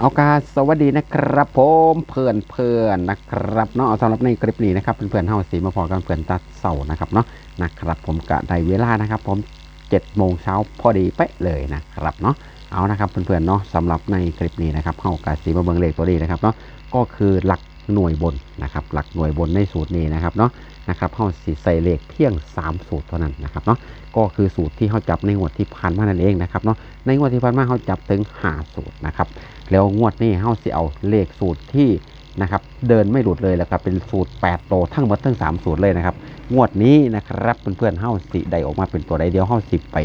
เอากาสวัสดีนะครับผมเพื่อนเพื่อนนะครับเนาะสำหรับในคลิปนี้นะครับเพื่อนๆเฮาสีมาพอกันเพื่อนตัดเสานะครับเนาะนะครับผมกะได้เวลานะครับ ผม7จ็ดโมงเช้าพอดีเป๊ะเลยนะครับเนาะเอานะครับเพื่อนๆเนาะสำหรับในคลิปนี้นะครับเฮากาสีมาเบิงเลขตัวนี้นะครับเนาะก็คือหลักหน่วยบนนะครับ หลักหน่วยบนในสูตรนี้นะครับเนาะ นะครับเฮาสีใส่เลขเพียง 3 สูตรเท่านั้นนะครับเนาะก็คือสูตรที่เขาจับในงวดที่ผ่านมานั่นเองนะครับเนาะในงวดที่ผ่านมาเขาจับถึง 5 สูตรนะครับแล้วงวดนี้เฮาสิเอาเลขสูตรที่นะครับเดินไม่หลุดเลยแล้วครับเป็นสูตร 8 โตวทั้งหมดทั้ง 3 สูตรเลยนะครับงวดนี้นะครับเพื่อนๆเฮาสิได้ออกมาเป็นตัวใดเดียวเฮาสิไป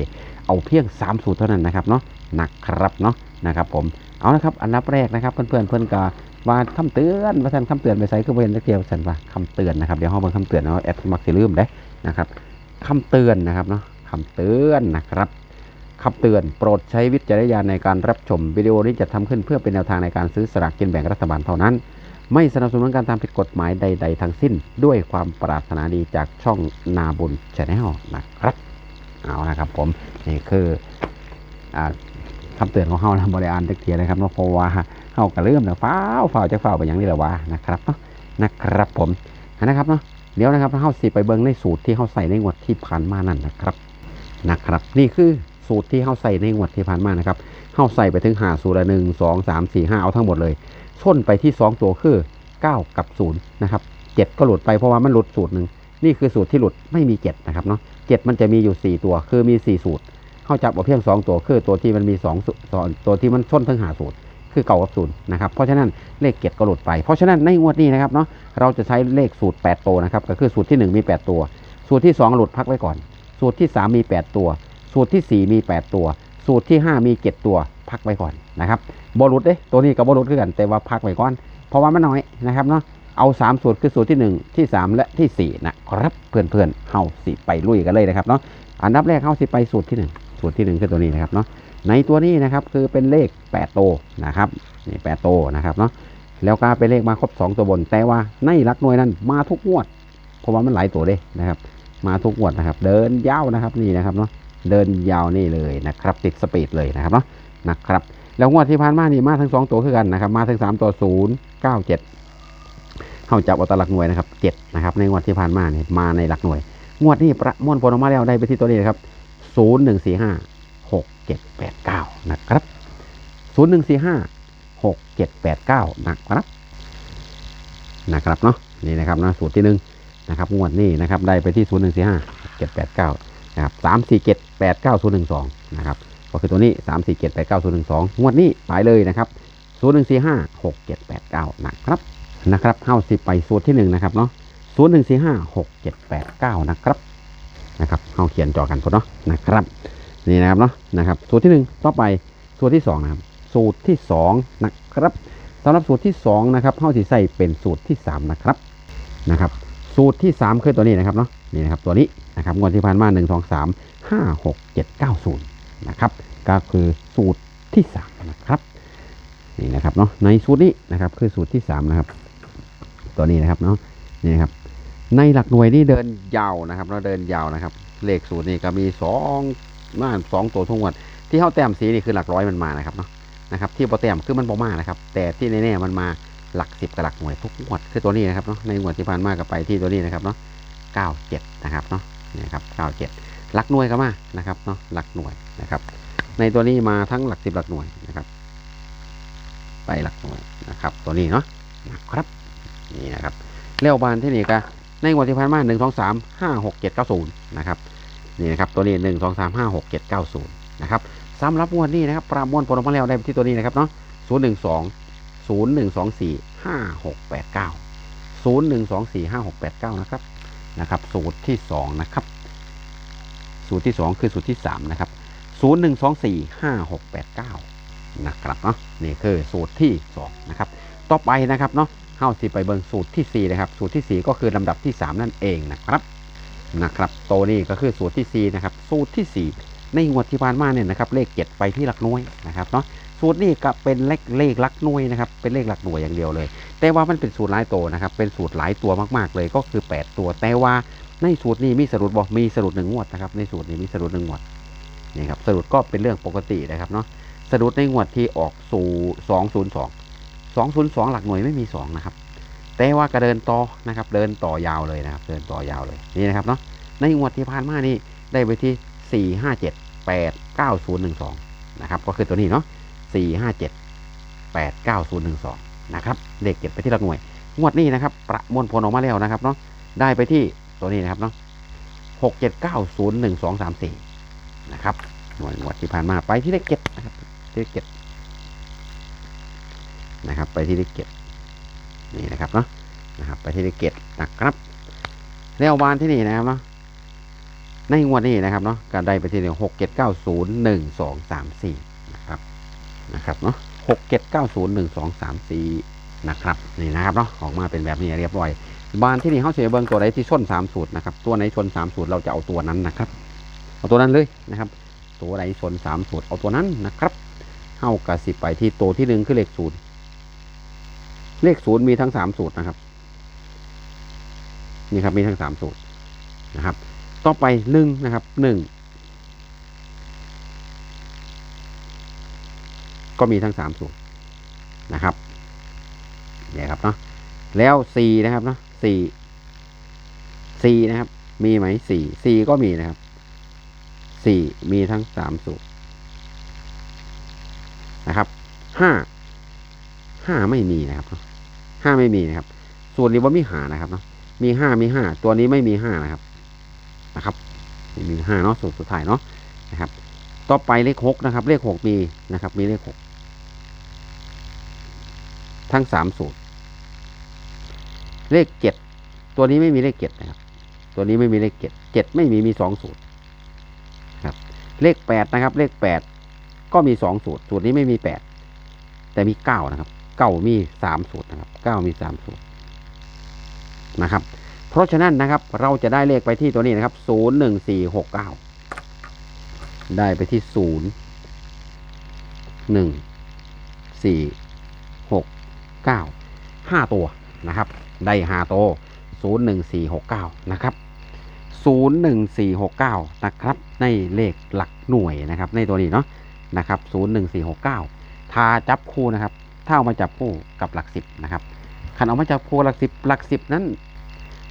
เอาเพียง 3 สูตรเท่านั้นนะครับเนาะหนะครับเนาะนะครับผมเอาละครับอันดับแรกนะครับเพื่อนๆเพื่อนก็ ว่าคำเตือนว่าท่านคำเตือนไปใส่ก็เป็นเดียวสันว่าคำเตือนนะครับเดี๋ยวเฮาเบิ่งคำเตือนเนาะแอดมักสิลืมได้นะครับคำเตือนนะครับเนาะคำเตือนนะครับคำเตือนโปรดใช้วิจารณญาณในการรับชมวิดีโอนี้จะทำขึ้นเพื่อเป็นแนวทางในการซื้อสลากกินแบ่งรัฐบาลเท่านั้น ไม่สนับสนุนการทำผิดกฎหมายใด ๆ ทั้งสิ้น ด้วยความปรารถนาดีจากช่องนาบุญชาแนลนะครับเอานะครับผมนี่คืออคำเตือนของเฮานะบริอานตะเกียนะครับนาะเพราะว่า เฮาก็เริ่มแล้วฟ้าวฟ้าวจะฟ้าวไปอย่างนี้แหละวะนะครับเนาะนะครับผมนะครับเนาะเดี๋ยวนะครับเฮาสิไปเบิ่งในสูตรที่เฮาใส่ในงวดที่ผ่านมานั่นนะครับนะครับ นี่คือสูตรที่เข้าใส่ในงวดที่ผ่านมานะครับเข้าใส่ไปถึงหาสูตรละหนึ่งสองสามสี่ห้าเอาทั้งหมดเลยส้นไปที่2ตัวคือ9กับ0นย์นะครับเจ็ดก็หลุดไปเพราะว่ามันหลุดสูตรหนึ่งนี่คือสูตรที่หลุดไม่มี7นะครับเนาะเจ็ดมันจะมีอยู่4ตัวคือมี4สูตรเข้าจับเอาเพียง2ตัวคือตัวที่มันมีสูตรตัวที่มันส้นทั้งหาสูตร คือเก่ากับศูนย์นะครับ เพราะฉะนั้นเลขเจ็ดก็หลุดไป เพราะฉะนั้นในงวดนี้นะครับเนาะเราจะใช้เลขสูตร 8 ตัวนะครับ ก็คือสูตรที่ 1 มี 8 ตัว สูตรที่ 2 หลุดพักไว้ก่อน สูตรที่ 3 มี 8 ตัว สูตรที่ 4 มี 8 ตัว สูตรที่ 5 มี 7 ตัวพักไว้ก่อนนะครับบอลุดเด้ตัวนี้กับบอลุดคือกันแต่ว่าพักไว้ก่อน เพราะว่ามันน้อยนะครับเนาะเอา 3 สูตรคือสูตรที่ 1 ที่ 3 และที่4นะครับเพื่อนๆเฮาสิไปลุยกันเลยนะครับเนาะอันดับแรกเฮาสิไปสูตรที่ 1 สูตรที่ 1 คือตัวนี้นะครับเนาะในตัวนี้นะครับคือเป็นเลข8โตนะครับนี่8โตนะครับเนาะแล้วก็เป็นเลขมาครบ 2 ตัวบน แต่ว่าในหลักหน่วยนั้นมาทุกงวด เพราะว่ามันหลายตัวเด้นะครับ มาทุกงวดนะครับ เดินยาวนะครับนี่นะครับเนาะเดินยาวนี่เลยนะครับ ติดสปีดเลยนะครับเนาะนะครับแล้วงวดที่ผ่านมานี่มาทั้งสองตัวคือกันนะครับ มาทั้งสามตัวศูนย์เก้าเจ็ดเข้าจับเอาแตหลักหน่วยนะครับเจ็ดนะครับในงวดที่ผ่านมาเนี่ยมาในหลักหน่วย งวดนี้ประมวลผลออกมาแล้วได้ไปที่ตัวนี้นะครับ ศูนย์หนึ่งสี่ห้าหกเจ็ดแปดเก้านะครับศูนย์หนึ่งสี่ห้าหกเจ็ดแปดเก้านะครับนะครับเนาะนี่นะครับนะสูตรที่หนึ่งนะครับงวดนี้นะครับได้ไปที่ศูนย์หนึ่งสี่ห้าเจ็ดแปดเก้านะครับสามสี่เจ็ดแปดเก้าศูนย์หนึ่งสองนะครับก็คือตัวนี้สามสี่เจ็ดแปดเก้าศูนย์หนึ่งสองงวดนี้ไปเลยนะครับศูนย์หนึ่งสี่ห้าหกเจ็ดแปดเก้านะครับนะครับเข้าสิไปสูตรที่หนึ่งนะครับเนาะศูนย์หนึ่งสี่ห้าหกเจ็ดแปดเก้านะครับ นะครับเข้าเขียนจอกันพอเนาะนะครับนี่นะครับเนาะนะครับ สูตรที่หนึ่งต่อไปสูตรที่สองนะครับสูตรที่สองนะครับสำหรับสูตรที่สองนะครับเข้าสีใส่เป็นสูตรที่สามนะครับนะครับ สูตรที่สามคือตัวนี้นะครับเนาะนี่นะครับตัวนี้นะครับงวดที่ผ่านมาหนึ่งสองสามห้าหกเจ็ดเก้าศูนย์นะครับก็คือสูตรที่สามนะครับนี่นะครับเนาะในสูตรนี้นะครับคือสูตรที่สามนะครับ ตัวนี้นะครับเนาะนี่นะครับ ในหลักหน่วยนี่เดินยาวนะครับ เราเดินยาวนะครับ เลขสูตรนี่ก็มีสองมาสองตัวทุกงวดที่เข้าแต้มสีนี่คือหลักร้อยมันมานะครับเนาะนะครับ ที่โปรแต้มคือมันบ่มานะครับ แต่ที่แน่ๆมันมาหลักสิบกับหลักหน่วยทุกงวดคือตัวนี้นะครับเนาะในงวดที่ผ่านมาก็ไปที่ตัวนี้นะครับเนาะ97นะครับเนาะนี่ครับ97หลักหน่วยก็มานะครับเนาะหลักหน่วยนะครับ ในตัวนี้มาทั้งหลักสิบหลักหน่วยนะครับ ไปหลักหน่วยนะครับ ตัวนี้เนาะนะครับนี่นะครับเลี้ยวบานที่นี่ก็ ในงวดที่ผ่านมาหนึ่งสองสามห้าหกเจ็ดเก้าศูนย์นะครับนี่นะครับตัวนี้หนึ่งสองสามห้าหกเจ็ดเก้าศูนย์นะครับสำหรับงวดนี้นะครับประมวลผลออกมาแล้วได้ที่ตัวนี้นะครับเนาะศูนย์หนึ่งสองศูนย์หนึ่งสองสี่ห้าหกแปดเก้าศูนย์หนึ่งสองสี่ห้าหกแปดเก้านะครับนะครับสูตรที่สองนะครับสูตรที่สองคือสูตรที่สามนะครับศูนย์หนึ่งสองสี่ห้าหกแปดเก้านะครับเนาะนี่คือสูตรที่สองนะครับต่อไปนะครับเนาะ เข้าสิไปเบิงสูตรที่สี่นะครับ สูตรที่สี่ก็คือลำดับที่สามนั่นเองนะครับนะครับตัวนี้ก็คือสูตรที่สี่นะครับ สูตรที่สี่ในงวดที่ผ่านมาเนี่ยนะครับ เลขเจ็ดไปที่หลักหน่วยนะครับเนาะสูตรนี้ก็เป็นเลขเลขหลักหน่วยนะครับ เป็นเลขหลักหน่วยอย่างเดียวเลย แต่ว่ามันเป็นสูตรหลายตัวนะครับ เป็นสูตรหลายตัวมากๆเลยก็คือ 8 ตัว แต่ว่าในสูตรนี้มีสรุปบอกมีสรุปหนึ่งงวดนะครับ ในสูตรนี้มีสรุปหนึ่งงวดนี่ครับสรุปก็เป็นเรื่องปกตินะครับเนาะสะดุดในงวดที่ออกสู่ส สองศูนย์สองหลักหน่วยไม่มีสองนะครับ แต่ว่าก็เดินต่อนะครับ เดินต่อยาวเลยนะครับ เดินต่อยาวเลยนี่นะครับเนาะในงวดที่ผ่านมานี่ได้ไปที่สี่ห้าเจ็ดแปดเก้าศูนย์หนึ่งสองนะครับ ก็คือตัวนี้เนาะสี่ห้าเจ็ดแปดเก้าศูนย์หนึ่งสองนะครับเลขเก็บไปที่หลักหน่วย งวดนี้นะครับ ประมวลผลออกมาแล้วนะครับเนาะได้ไปที่ตัวนี้นะครับเนาะหกเจ็ดเก้าศูนย์หนึ่งสองสามสี่นะครับหน่วยงวดที่ผ่านมาไปที่เลขเจ็ดนะครับเลขเจ็ด นะครับ ไปที่เลขเจ็ดนี่นะครับเนาะนะครับ ไปที่เลขเจ็ดนะครับแล้ววานที่นี่นะครับเนาะในงวดนี้นะครับเนาะการได้ไปที่หนึ่งหกเจ็ดเก้าศูนย์หนึ่งสองสามสี่นะครับนะครับเนาะหกเจ็ดเก้าศูนย์หนึ่งสองสามสี่นะครับนี่นะครับเนาะออกมาเป็นแบบนี้เรียบร้อยบานที่นี่เขาเสียเบิงตัวไหนที่ชนสามสูตรนะครับตัวไหนชนสามสูตรเราจะเอาตัวนั้นนะครับ เอาตัวนั้นเลยนะครับ ตัวไหนชนสามสูตรเอาตัวนั้นนะครับเข้ากระสิบไปที่ตัวที่หนึ่งคือเลขศูนย์ เลขศูนย์มีทั้งสามสูตรนะครับ นี่ครับมีทั้งสามสูตรนะครับ ต่อไปหนึ่งนะครับหนึ่งก็มีทั้งสามสูตรนะครับเนี่ยครับเนาะแล้วสี่นะครับเนาะสี่สี่นะครับ มีไหมสี่สี่ก็มีนะครับสี่มีทั้งสามสูตรนะครับห้าห้าไม่มีนะครับเนาะ ห้าไม่มีนะครับส่วนนี้ว่ามีหานะครับเนาะมีห้ามีห้าตัวนี้ไม่มีห้านะครับนะครับม่มีห้าเนาะสูตรสุดท้ายเนาะนะครับ ต่อไปเลขหกนะครับ เลขหกมีนะครับ มีเลขหกทั้งสามสูตร เลขเจ็ดตัวนี้ไม่มีเลขเจ็ดนะครับ ตัวนี้ไม่มีเลขเจ็ดเจ็ดไม่มีมีสองสูตรครับ เลขแปดนะครับ เลขแปดก็มีสองสูตร สูตรนี้ไม่มีแปดแต่มีเก้านะครับ เก้ามีสามสูตรนะครับเก้ามีสามสูตรนะครับ เพราะฉะนั้นนะครับ เราจะได้เลขไปที่ตัวนี้นะครับศูนย์หนึ่งสี่หกเก้าได้ไปที่ศูนย์หนึ่งสี่หกเก้าห้าตัวนะครับ ได้ห้าตัวศูนย์หนึ่งสี่หกเก้านะครับศูนย์หนึ่งสี่หกเก้านะครับ ในเลขหลักหน่วยนะครับ ในตัวนี้เนาะนะครับศูนย์หนึ่งสี่หกเก้าถ้าจับคู่นะครับ ถ้าเอามาจับคู่กับหลักสิบนะครับขันเอามาจับคู่หลักสิบหลักสิบนั้น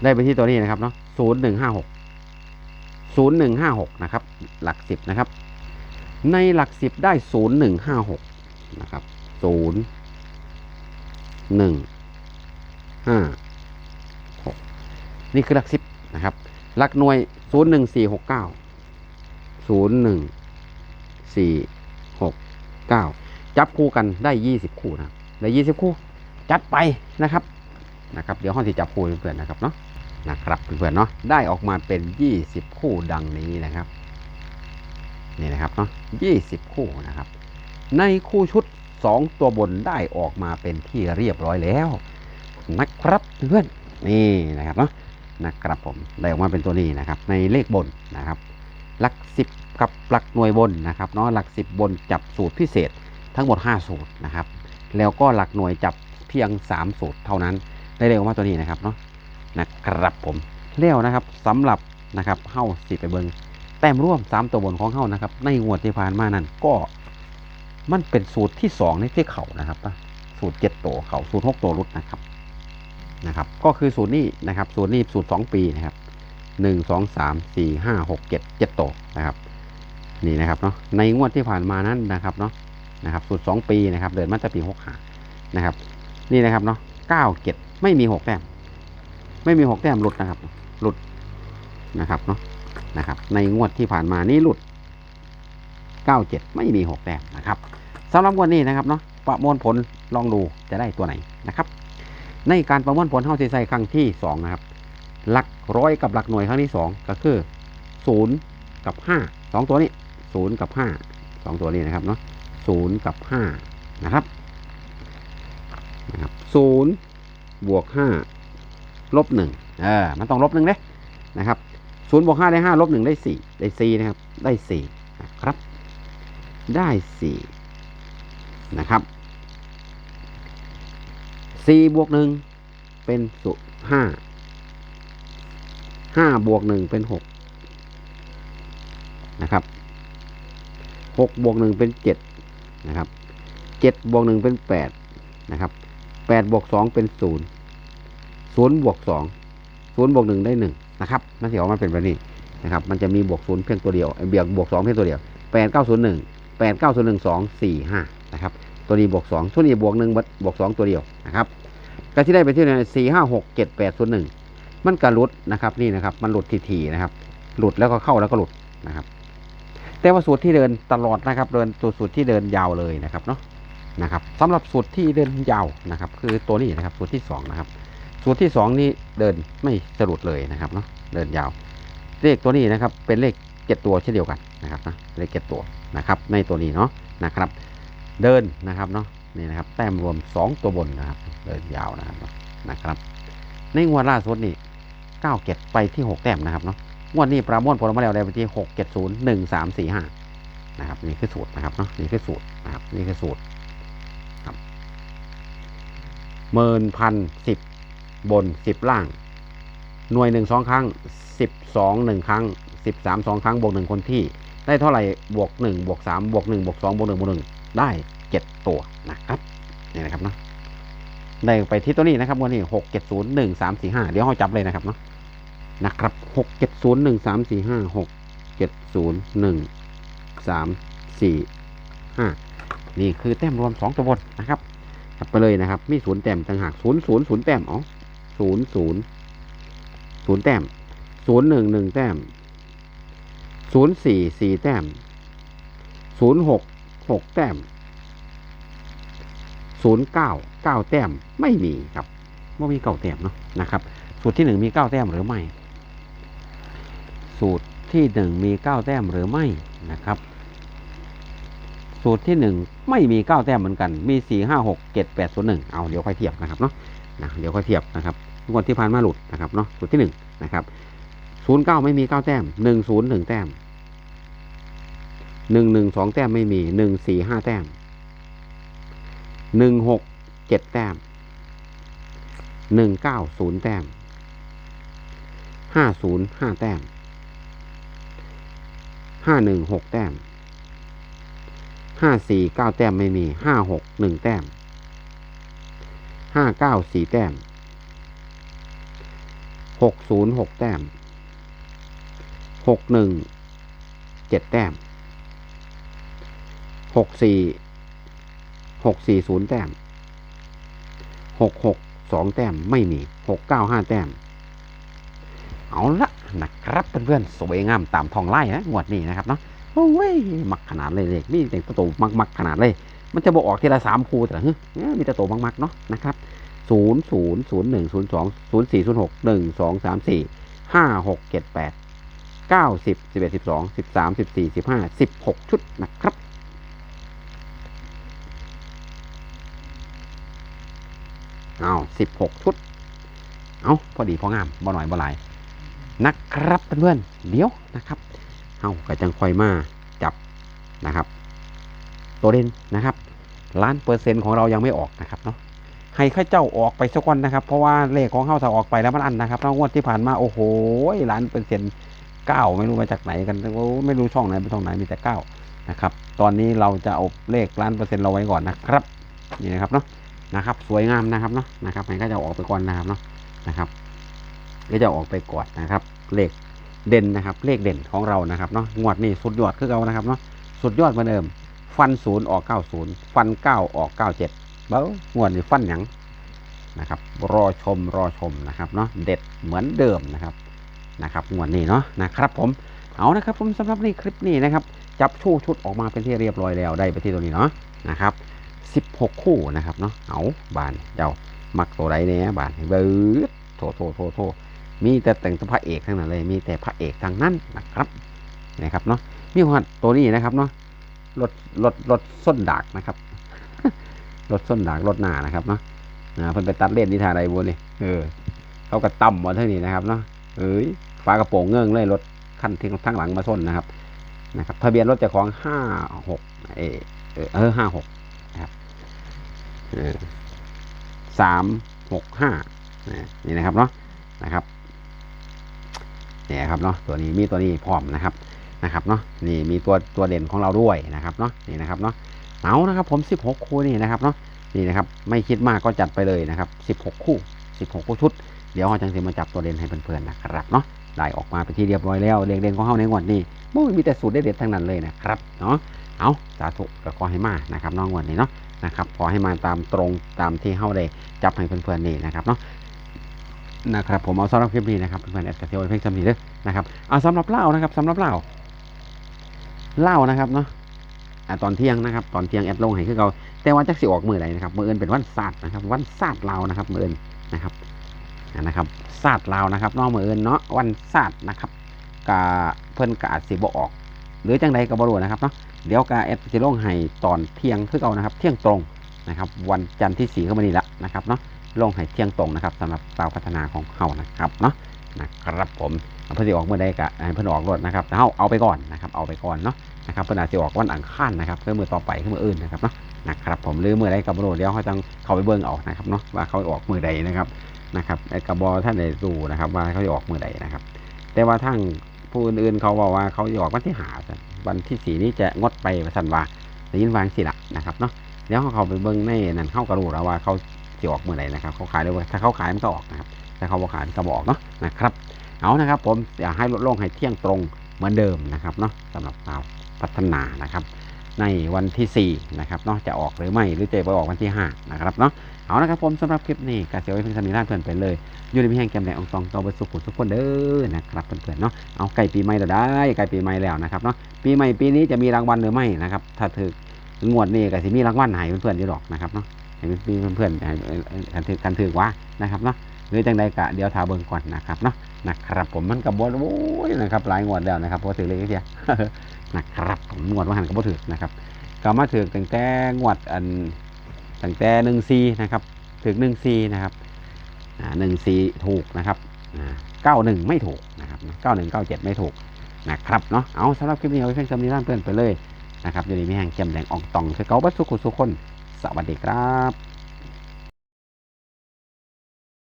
ได้ไปที่ตัวนี้นะครับเนาะศูนย์หนึ่งห้าหกศูนย์หนึ่งห้าหกนะครับ หลักสิบนะครับ ในหลักสิบได้ศูนย์หนึ่งห้าหกนะครับศูนย์หนึ่งห้าหกนี่คือหลักสิบนะครับ หลักหน่วยศูนย์หนึ่งสี่หกเก้าศูนย์หนึ่งสี่หกเก้า จับคู่กันได้ยี่สิบคู่นะได้ยี่สิบคู่ จัดไปนะครับนะครับ เดี๋ยวห้องที่จับคู่เพื่อนๆนะครับเนาะนะครับเพื่อนๆเนาะได้ออกมาเป็นยี่สิบคู่ดังนี้นะครับนี่นะครับเนาะยี่สิบคู่นะครับ ในคู่ชุดสองตัวบนได้ออกมาเป็นที่เรียบร้อยแล้ว นะครับเพื่อนนี่นะครับเนาะนะครับผมได้ออกมาเป็นตัวนี้นะครับ ในเลขบนนะครับหลักสิบกับหลักหน่วยบนนะครับเนาะหลักสิบบนจับสูตรพิเศษ ทั้งหมด 5 สูตรนะครับ แล้วก็หลักหน่วยจับเพียง 3 สูตรเท่านั้น ได้เลขออกมาตัวนี้นะครับเนาะนะครับผมเลี้ยวนะครับสำหรับนะครับเฮ้าสิไปเบิงแต้มร่วม 3 ตัวบนของเฮ้านะครับ ในงวดที่ผ่านมานั้นก็ มันเป็นสูตรที่2ในที่เข่านะครับสูตร7ตัวเข่าสูตร6ตัวรุดนะครับนะครับ ก็คือสูตรนี้นะครับ สูตรนี้สูตร 2 ปีนะครับ1 2 3 4 5 6 7 7ตัวนะครับ นี่นะครับเนาะในงวดที่ผ่านมานั้นนะครับเนาะ นะครับสูตร2ปีนะครับเดินมาตั้งปี6หานะครับ นี่นะครับเนาะ9 7ไม่มี6แต้ม ไม่มี6แต้มหลุดนะครับ หลุดนะครับเนาะนะครับ ในงวดที่ผ่านมานี่หลุด97ไม่มี6แต้มนะครับสำหรับงวันนี้นะครับเนาะประมวลผลลองดูจะได้ตัวไหนนะครับ ในการประมวลผลเท่าที่ใส่ครั้งที่2นะครับ หลักร้อยกับหลักหน่วยครั้งที่2ก็คือ0กับ5 2ตัวนี้0กับ5 2ตัวนี้นะครับเนาะ 0กับ5นะครับนะครับ0บวก5ลบ1เออมันต้องลบ1เด้นะครับ0บวก5ได้5ลบ1ได้4ได้4นะครับ ได้4นะครับ ได้4นะครับ4บวก1เป็นสุ5 5บวก1เป็น6นะครับ6บวก1เป็น7 นะครับเจ็ดบวกหนึ่งเป็นแปดนะครับแปดบวกสองเป็นศูนย์ศูนย์บวกสองศูนย์บวกหนึ่งได้หนึ่งนะครับมันเสียออกมาเป็นแบบนี้นะครับ มันจะมีบวกศูนย์เพียงตัวเดียวเบียกบวกสองเพียงตัวเดียวแปดเก้าศูนย์หนึ่งแปดเก้าศูนย์หนึ่งสองสี่ห้านะครับ ตัวนี้บวกสองตัวนี้บวกหนึ่งบวกสองตัวเดียวนะครับก็ที่ได้ไปที่ไหนสี่ห้าหกเจ็ดแปดศูนย์หนึ่งมันกระลุดนะครับนี่นะครับ มันหลุดทีๆนะครับ หลุดแล้วก็เข้าแล้วก็หลุดนะครับ แต่ว่าสูตรที่เดินตลอดนะครับ เดินตัวสูตรที่เดินยาวเลยนะครับเนาะนะครับสำหรับสูตรที่เดินยาวนะครับ คือตัวนี้นะครับสูตรที่สองนะครับสูตรที่สองนี่เดินไม่สะดุดเลยนะครับเนาะเดินยาว เลขตัวนี้นะครับเป็นเลขเจ็ดตัวเช่นเดียวกันนะครับนะเลขเจ็ดตัวนะครับ ในตัวนี้เนาะนะครับ เดินนะครับเนาะนี่นะครับ แต้มรวมสองตัวบนนะครับ เดินยาวนะครับนะครับ ในงวดล่าสุดนี่เก้าเก็ดไปที่หกแต้มนะครับเนาะ งวดนี้ประมวลผลมาแล้วได้ไปที่หกเจ็ดศูนย์หนึ่งสามสี่ห้านะครับนี่คือสูตรนะครับเนาะนี่คือสูตรนะครับนี่คือสูตรครับเมินพันสิบบนสิบล่าง หน่วยหนึ่งสองครั้งสิบสองหนึ่งครั้งสิบสามสองครั้งบวกหนึ่งคนที่ ได้เท่าไหร่บวกหนึ่งบวกสามบวกหนึ่งบวกสองบวกหนึ่งบวกหนึ่งได้เจ็ดตัวนะครับนี่นะครับเนาะได้ไปที่ตัวนี้นะครับวันนี้หกเจ็ดศูนย์หนึ่งสามสี่ห้าเดี๋ยวเราจับเลยนะครับเนาะ นะครับหกเจ็ดศูนย์หนึ่งสามสี่ห้าหกเจ็ดศูนย์หนึ่งสามสี่ห้านี่คือแต้มรวมสองตัวบนนะครับจับไปเลยนะครับ มีศูนย์แต้มต่างหากศูนย์ศูนย์ศูนย์แต้มอ๋อศูนย์ศูนย์ศูนย์แต้มศูนย์หนึ่งหนึ่งแต้มศูนย์สี่สี่แต้มศูนย์หกหกแต้มศูนย์เก้าเก้าแต้มไม่มีครับไม่มีเก้าแต้มเนาะนะครับ สูตรที่หนึ่งมีเก้าแต้มหรือไม่ สูตรที่หนึ่งมีเก้าแต้มหรือไม่นะครับ สูตรที่หนึ่งไม่มีเก้าแต้มเหมือนกัน มีสี่ห้าหกเจ็ดแปดศูนย์หนึ่งเอาเดี๋ยวค่อยเทียบนะครับเนาะนะเดี๋ยวค่อยเทียบนะครับงวดที่ผ่านมาหลุดนะครับเนาะสูตรที่หนึ่งนะครับศูนย์เก้าไม่มีเก้าแต้มหนึ่งศูนย์หนึ่งแต้มหนึ่งหนึ่งสองแต้มไม่มีหนึ่งสี่ห้าแต้มหนึ่งหกเจ็ดแต้มหนึ่งเก้าศูนย์แต้มห้าศูนย์ห้าแต้ม ห้าหนึ่งหกแต้มห้าสี่เก้าแต้มไม่มีห้าหกหนึ่งแต้มห้าเก้าสี่แต้มหกศูนย์หกแต้มหกหนึ่งเจ็ดแต้มหกสี่หกสี่ศูนย์แต้มหกหกสองแต้มไม่มีหกเก้าห้าแต้ม เอาละ นะครับเพื่อนๆสวยงามตามทองไล่นะงวดนี้นะครับเนาะโอ้ยมักขนาดเลยเลยนี่แต่งประตูมักมักขนาดเลย มันจะบอกออกทีละสามคูแต่ละฮึเนี่ยมีแต่ตัวมักมักๆเนาะนะครับศูนย์ศูนย์ศูนย์หนึ่งศูนย์สองศูนย์สี่ศูนย์หกหนึ่งสองสามสี่ห้าหกเจ็ดแปดเก้าสิบสิบเอ็ดสิบสองสิบสามสิบสี่สิบห้าสิบหกชุดนะครับเอาสิบหกชุด เอาพอดีพองามบ่หน่อยบ่หลาย นะครับเพื่อนๆเดี๋ยวนะครับเอาก็จังคอยมาจับนะครับ ตัวเด่นนะครับล้านเปอร์เซ็นต์ของเรายังไม่ออกนะครับเนาะให้ข้าเจ้าออกไปสักวันนะครับ เพราะว่าเลขของเข้าถ้าออกไปแล้วมันอันนะครับแล้วงวดที่ผ่านมาโอ้โหล้านเปอร์เซ็นต์เก้าไม่รู้มาจากไหนกันโอ้ไม่รู้ช่องไหนเป็นช่องไหนมีแต่เก้านะครับตอนนี้เราจะเอาเลขล้านเปอร์เซ็นต์เราไว้ก่อนนะครับนี่นะครับเนาะนะครับ สวยงามนะครับเนาะนะครับมันก็จะออกไปก่อนนะครับเนาะนะครับ ก็จะออกไปกอนนะครับ เลขเด่นนะครับ เลขเด่นของเรานะครับเนาะงวดนี้สุดยอดคือเรานะครับเนาะสุดยอดเหมือนเดิม ฟันศูนย์ออกเก้าศูนย์ฟันเก้าออกเก้าเจ็ดเบ้างวดนี้ฟันหยังนะครับ รอชมรอชมนะครับเนาะเด็ดเหมือนเดิมนะครับนะครับงวดนี้เนาะนะครับผมเอานะครับผมสำหรับในคลิปนี้นะครับ จับชู่ชุดออกมาเป็นที่เรียบร้อยแล้วได้ไปที่ตัวนี้เนาะนะครับ16 คู่นะครับเนาะเอาบานเจ้ามักตัวไรเนี่ยบานเบิดโทโทโทโท มีแต่แต่งตัวพระเอกทั้งนั้นเลย มีแต่พระเอกทั้งนั้นนะครับนะครับเนาะมีหัดตัวนี้นะครับเนาะรถรถรถส้นดากนะครับรถส้นดากรถหน้านะครับเนาะอ่าเพิ่นไปตัดเล่นนิทานอะไรบัวนี่เออเขาก็ต่ำมาเท่านี้นะครับเนาะเอ้ยฝากระโปรงเงื่องเลยรถคันที่ทั้งหลังมาส้นนะครับนะครับทะเบียนรถเจ้าของห้าหกเออเออห้าหกนะครับสามหกห้านี่นะครับเนาะนะครับ เนี่ยครับเนาะตัวนี้มีตัวนี้พร้อมนะครับนะครับเนาะนี่มีตัวตัวเด่นของเราด้วยนะครับเนาะนี่นะครับเนาะเอานะครับผม 16 คู่นี่นะครับเนาะนี่นะครับไม่คิดมากก็จัดไปเลยนะครับ 16 คู่ 16 คู่ชุด เดี๋ยวเราจังสิมาจับตัวเด่นให้เพื่อนๆนะครับเนาะได้ออกมาเป็นที่เรียบร้อยแล้วเรียงเด่นของเขาในงวดนี้มุ้ยมีแต่สูตรเด็ดๆทั้งนั้นเลยนะครับเนาะเอาสาธุก็ขอให้มานะครับน้องงวดนี้เนาะนะครับขอให้มาตามตรงตามที่เข้าได้จับให้เพื่อนๆนี่นะครับเนาะ นะครับผมเอาสำหรับคลิปนี้นะครับเพื่อนๆแอดกระเทียมเพ่งจำนีเด้อนะครับเอาสำหรับเล่านะครับสำหรับเล่าเล่านะครับเนาะอ่าตอนเที่ยงนะครับตอนเที่ยงแอดลงให้คือเขาแต่ว่าจักสิออกมือไหนนะครับมือเอื่นเป็นวันศาสตร์นะครับ วันศาสตร์ลาวนะครับมือเอื่นนะครับนะครับศาสตร์ลาวนะครับนอกมือเอื่นเนาะวันศาสตร์นะครับกาเพิ่นกอาจสิบออก หรือจังใดก็บ่รู้นะครับเนาะเดี๋ยวกาแอดสิลงให้ตอนเที่ยงคือเขานะครับ เที่ยงตรงนะครับ วันจันทร์ที่สี่ก็มานี่ละนะครับเนาะ ลงให้เที่ยงตรงนะครับสำหรับสาพัฒนาของเขานะครับเนาะนะครับผมเพื่อสิออกเมื่อใดก็ให้เพิ่นออกรถนะครับเฮาเอาไปก่อนนะครับเอาไปก่อนเนาะนะครับเพิ่นอาจจะออกวันอังคารนะครับเพื่อมือต่อไปคือมืออื่นนะครับเนาะนะครับผมหรือมือใดกับโรเดี๋ยวเขาจังเข้าไปเบิ่งเอานะครับเนาะว่าเขาออกมือใดนะครับนะครับไอ้กระบอท่านใดดูนะครับ ว่าเขาจะออกมือใดนะครับ แต่ว่าทั้งผู้อื่นๆเขาบอกว่าเขาจะออกวันที่หาวันที่สี่นี้จะงดไปประสันว่าได้ยินวางสิละนะครับเนาะเดี๋ยวเขาเข้าไปเบิ่งในนั่นเขาก็รู้แล้วว่าเขา จะออกเมื่อใดนะครับเขาขายได้ว่าถ้าเขาขายมันก็ออกนะครับถ้าเขาบอกขายมันก็บออกเนาะนะครับเอานะครับ ผมอยากให้ลดลงให้เที่ยงตรงเหมือนเดิมนะครับเนาะสำหรับเราพัฒนานะครับ ในวันที่4นะครับเนาะจะออกหรือไม่หรือจะไปออกวันที่5นะครับเนาะเอานะครับผมสำหรับคลิปนี้กาเสียวไว้เพียงเท่านี้ล่าเพื่อนไปเลยอยู่ในพี่แห่งแกมแดงองตองตอไปสุขุทุกคนเด้อนะครับเพื่อนๆเนาะเอาไก่ปีใหม่แล้วได้ไก่ปีใหม่แล้วนะครับเนาะปีใหม่ปีนี้จะมีรางวัลหรือไม่นะครับถ้าถืองวดนี้ก็จะมีรางวัลให้เพื่อนๆอยู่ดอกนะครับเนาะ ให้พี่เพื่อนๆให้กันถือกันถือว่านะครับเนาะหรือจังใดกะเดี๋ยวทาเบิ่งก่อนนะครับเนาะนะครับผมมันกับบโอ้ยนะครับหลายงวดแล้วนะครับเพราะถือเลยเดียวนะครับผมงวดว่าหันก็บ่ถือนะครับก็มาถือตั้งแต่งวดอันตั้งแต่หนึ่งซีนะครับถือหนึ่งซีนะครับหนึ่งซีถูกนะครับเก้าหนึ่งไม่ถูกนะครับเก้าหนึ่งเก้าเจ็ดไม่ถูกนะครับเนาะเอาสำหรับคลิปนี้เอาไว้เพียงเท่านี้ร่างเพื่อนไปเลยนะครับอยู่ในมีแห่งแจ่มแดงอองตองคือเกาบัสสุขุสุขคน สวัสดีครับ